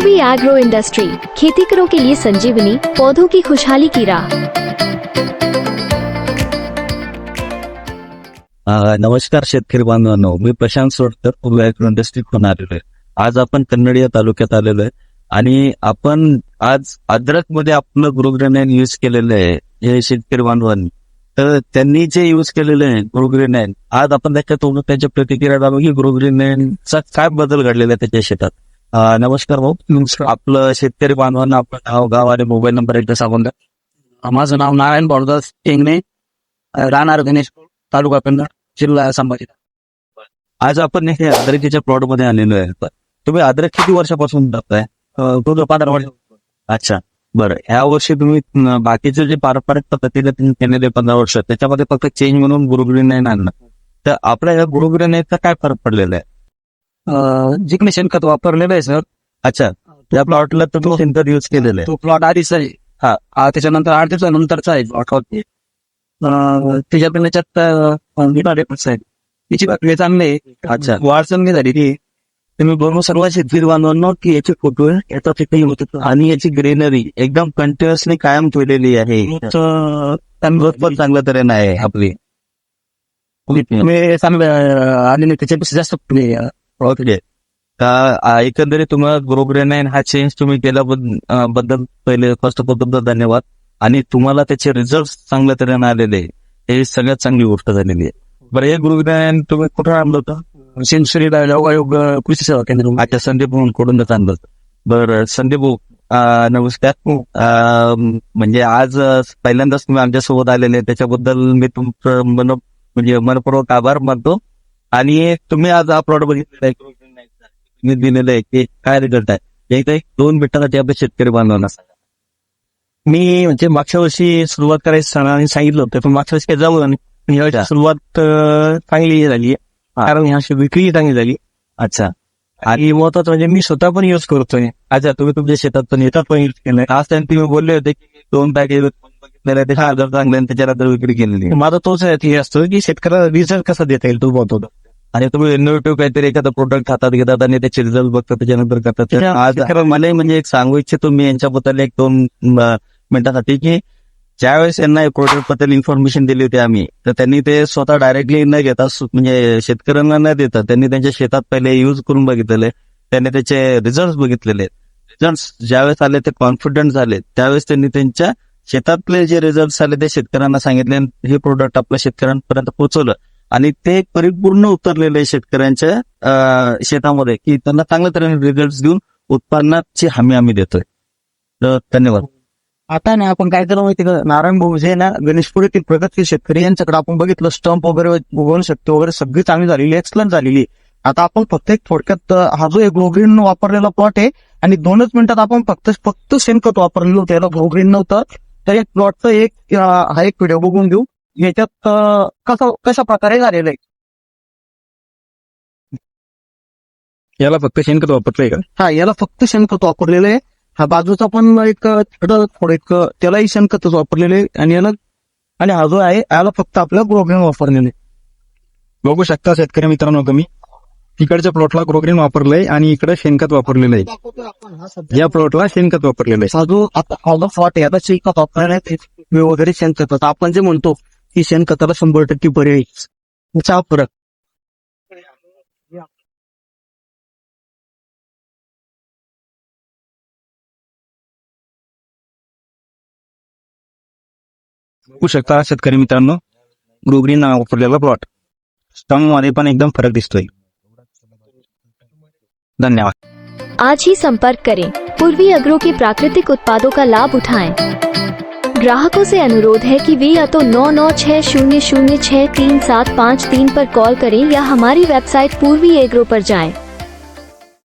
पूर्वी agro industry खेती करो के लिए संजीवनी पौधों की खुशहाली की राह। नमस्कार शेतकरी बांधवांनो मी प्रशांत सोडकर एग्रो ॲग्रो इंडस्ट्रीतून आलेलो आहे. आज आपण कन्नड या तालुक्यात आलेलो आहे आणि आपण आज अद्रकमध्ये आपलं गुरुग्रेनाईन युज केलेलं आहे हे शेतकरी बांधवांनी. तर त्यांनी जे युज केलेलं आहे गुरुग्रेनाईन आज आपण त्याच्यातून त्यांच्या प्रतिक्रिया जाणू की गुरुग्रेनाईनचा काय बदल घडलेला आहे त्याच्या शेतात. नमस्कार भाऊ. नमस्कार. आपलं शेतकरी बांधवांना आपलं नाव गाव आणि मोबाईल नंबर एकदा सांगून द्या. माझं नाव नारायण बोरदास टेंगणे राहणार गणेश तालुका कन्नड जिल्हा संभाजी. आज आपण हे अद्रकीच्या प्लॉटमध्ये आलेलो आहे. तुम्ही अद्रक किती वर्षापासून टाकताय तो पंधरा वर्ष अच्छा. बरं. ह्या वर्षी तुम्ही बाकीचे जे पारंपरिक पद्धतीने तुम्ही केलेले पंधरा वर्ष. त्याच्यामध्ये फक्त चेंज म्हणून गुरुग्रीन नाही आणलं तर आपल्या या गुरुग्रीन काय फरक पडलेला आहे? अं, जिकडे शेणखत वापरलेलं आहे सर अच्छा. त्या प्लॉटला तुम्ही सेंटर युज केलेलं आहे. तो प्लॉट आधीच आहे. हा. आ, त्याच्यानंतर आठ दिवसानंतरचा आहे प्लॉट त्याच्यात त्याच्यात अं, difference आहे. तिची प्रक्रिया चांगली आहे. अच्छा. वाढ चांगली झाली ती. तुम्ही बरोबर सर्व शेतकरी बांधवांना की याचे फोटो याचा तिथे होत आणि याची ग्रीनरी एकदम कंटिन्युअसली कायम ठेवलेली आहे. ग्रोथ पण चांगल्या तऱ्हेने आहे आपली. आलेले त्याच्यापेक्षा जास्त ओके आ, एकंदरीत तुम्हाला ग्रोग्रेनाइन हा चेंज तुम्ही केल्याबद्दल पहिले फर्स्ट ऑफ ऑल धन्यवाद. आणि तुम्हाला त्याचे रिझल्ट चांगल्या तऱ्हेने आलेले. हे सगळ्यात चांगली गोष्ट झालेली आहे. बरं हे ग्रोग्रेनाइन तुम्ही कुठं आणलं होतं? सेंचुरीला योगायोग कृषी सेवा केंद्र अच्छा संदीपकडून आणलं होतं? बरं संदीप नमस्कार. आ, म्हणजे आज पहिल्यांदाच तुम्ही आमच्यासोबत आलेले. त्याच्याबद्दल मी तुमचं मन म्हणजे मनपूर्वक आभार मानतो. आणि तुम्ही आज हा प्लॉट बघितलेला आहे. तुम्ही दिलेलं आहे की काय रिझल्ट आहे? एक एक दोन मिनिटासाठी आपल्या शेतकरी बांधवांना सांगा. मी म्हणजे मागच्या वर्षी सुरुवात करायची सरांनी सांगितलं होतं पण मागच्या वर्षी काही जमलं नाही. यावेळी. सुरुवात चांगली झाली. कारण ह्या विक्री चांगली झाली. अच्छा. आणि महत्वाचं म्हणजे मी स्वतः पण युज करतोय. अच्छा तुम्ही तुमच्या शेतात पण येतात पण यूज केलंय. आज टाइम तुम्ही बोलले होते की दोन पॅकेज बघितलेले आहे, त्याचे result चांगले आणि त्याच्यानंतर विक्री केलेली. माझा तोच हे असतो की शेतकऱ्याला रिझल्ट कसा देता येईल तो बघतो. आणि तुम्ही इनोव्हेटिव्ह काहीतरी एखादं प्रोडक्ट हातात घेतात आणि त्याचे रिझल्ट बघतात त्याच्यानंतर करतात. आज मला म्हणजे एक सांगू इच्छितो मी यांच्याबद्दल एक दोन मिनिटासाठी की ज्यावेळेस यांना प्रोडक्टबद्दल इन्फॉर्मेशन दिली होती आम्ही तर त्यांनी ते स्वतः डायरेक्टली न घेता म्हणजे शेतकऱ्यांना न देता त्यांनी त्यांच्या शेतात पहिले युज करून बघितलेले त्यांनी त्याचे रिझल्ट बघितलेले. रिझल्ट ज्यावेळेस आले ते कॉन्फिडंट झाले त्यावेळेस त्यांनी त्यांच्या शेतातले जे रिझल्ट आले ते शेतकऱ्यांना सांगितले हे प्रोडक्ट आपल्या शेतकऱ्यांपर्यंत पोहोचवलं. आणि ते परिपूर्ण उतरलेले आहे शेतकऱ्यांच्या शेतामध्ये की त्यांना चांगल्या तऱ्हेने रिझल्ट देऊन उत्पादनाची हमी आम्ही देतोय. तर धन्यवाद. आता ना आपण काय केलं माहिती का? नारायण भाऊ जे ना गणेशपुरीतील प्रगतशील शेतकरी यांच्याकडे आपण बघितलं स्टंप वगैरे बघून शकतो वगैरे सगळी चांगली झालेली एक्सलंट झालेली. आता आपण फक्त एक थोडक्यात हा जो एक ग्रोग्रीन वापरलेला प्लॉट आहे आणि दोनच मिनिटात आपण फक्त फक्त शेणखत वापरलेलं होतं याला ग्रोग्रीन नव्हतं. तर एक प्लॉटचं एक हा एक व्हिडिओ बघून घेऊ. याच्यात अं, कसं कशा प्रकारे झालेलं आहे? याला फक्त शेणखत वापरतोय का? हा याला फक्त शेणखत वापरलेलं आहे. हा बाजूचा पण एक थोडं एक त्यालाही शेणखतच वापरलेलं आहे. आणि याला आणि हा जो आहे याला फक्त आपल्या ग्रोग्रीन वापरलेलं आहे. बघू शकता शेतकरी मित्रांनो तुम्ही. तिकडच्या प्लॉटला क्रोग्रीन वापरलंय आणि इकडे शेणखत वापरलेलं आहे. या प्लॉटला शेणखत वापरलेलं आहे. हा जो आता हा जो फ्लॉट आहे आता शेणखत आहे, ते वगैरे शेणखत आपण जे म्हणतो की शेणखताला शंभर टक्के पर्याय. याचा हा फरक बघू शकता शेतकरी मित्रांनो ग्रोग्रीन वापरलेला प्लॉट स्टंग मध्ये पण एकदम फरक दिसतोय. धन्यवाद. आज ही संपर्क करें. पूर्वी अग्रो के प्राकृतिक उत्पादों का लाभ उठाएँ. ग्राहकों से अनुरोध है कि वे या तो नौ नौ छः शून्य शून्य छः तीन सात पाँच तीन पर कॉल करें या हमारी वेबसाइट पूर्वी एग्रो पर जाएं।